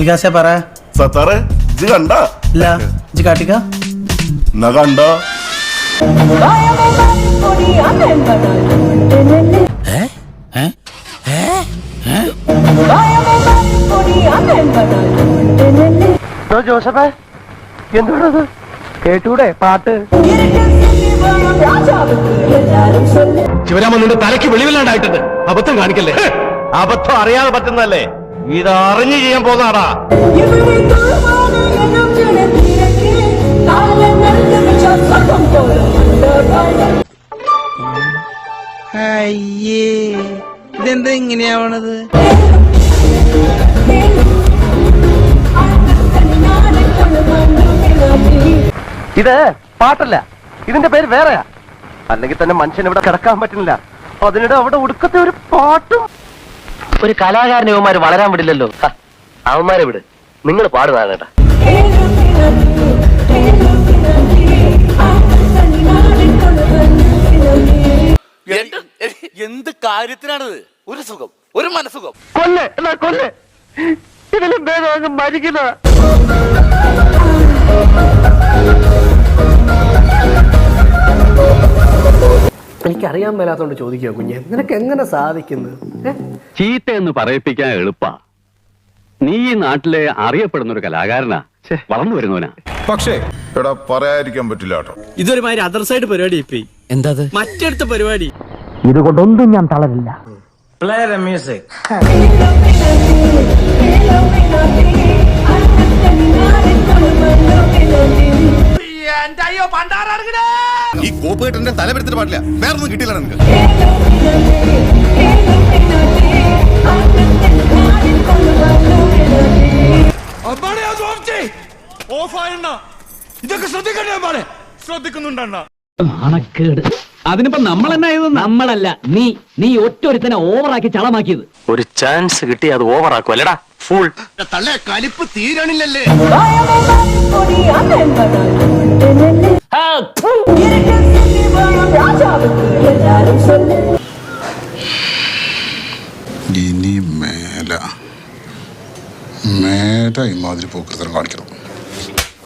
വികാസേ പറ. സത്താറെ ഇത് കണ്ട? ഇല്ല ഇജ്ജ് കാട്ടിക്ക. എന്നാ കണ്ട? ജോസഫേ. എന്തുകൊണ്ടത് കേട്ടൂടെ പാട്ട്? ശിവരാമൻ നിന്റെ തലയ്ക്ക് വെളിവില്ലാണ്ടായിട്ടുണ്ട്. അബദ്ധം കാണിക്കല്ലേ? അബദ്ധം അറിയാതെ പറ്റുന്നല്ലേ ഇത് അറിഞ്ഞു ചെയ്യാൻ പോന്നാടാ അയ്യേ ഇതെന്താ ഇങ്ങനെയാവണത്? ഇത് പാട്ടല്ല. ഇതിന്റെ പേര് വേറെയാ. അല്ലെങ്കിൽ തന്നെ മനുഷ്യൻ ഇവിടെ കിടക്കാൻ പറ്റുന്നില്ല. അതിനിടെ അവിടെ ഒടുക്കത്തെ ഒരു പാട്ടും ഒരു കലാകാരനെ അവന്മാര് വളരാൻ വിടില്ലല്ലോ. അവന്മാരെ വിട്. നിങ്ങൾ പാടുന്ന കേട്ടാ എന്ത് കാര്യത്തിനാണിത്? ഒരു സുഖം ഒരു മനസുഖം കൊല്ലെ എന്നാ കൊല്ലെ. ഇതിലും ഭേദം മരിക്കുന്ന. എനിക്കറിയാൻ മേലാത്തോണ്ട് ചോദിക്കുക കുഞ്ഞെ. നിനക്ക് എങ്ങനെ സാധിക്കുന്നു? ചീത്ത എന്ന് പറയിപ്പിക്കാൻ എളുപ്പാ. നീ ഈ നാട്ടിലെ അറിയപ്പെടുന്ന ഒരു കലാകാരനാ വളർന്നു വരുന്നവനാ. പക്ഷേ എടാ പറയാതിരിക്കാൻ പറ്റില്ല കേട്ടോ. ഇതൊരുമാതിരി അതർ സൈഡ് പരിപാടി ഇപ്പൊ. എന്താ മറ്റടുത്ത പരിപാടി. ഇതുകൊണ്ടൊന്നും ഞാൻ തളരില്ല. ഈ കോപ്പ് കെട്ടിന്റെ തലപെടുത്തിട്ട് പാടില്ല. വേറെ ഒന്നും കിട്ടിയില്ല നിനക്ക്. ഇതൊക്കെ ശ്രദ്ധിക്കണ്ടേ ശ്രദ്ധിക്കുന്നുണ്ടണ്ണ. നാണക്കേട്. അതിനിപ്പോ നമ്മൾ തന്നെ നമ്മളല്ല. നീ നീ ഒറ്റൊരുത്തനെ ഓവറാക്കി ചളമാക്കിയത്. ഒരു ചാൻസ് കിട്ടി അത് ഓവറാക്കും അല്ലടാ. ഫുൾ തള്ളേ കലിപ്പ് തീരണില്ലല്ലേ. ഇനി മേല. മേല ഇമാതിരി പോക്കൃതം കാണിക്കണം.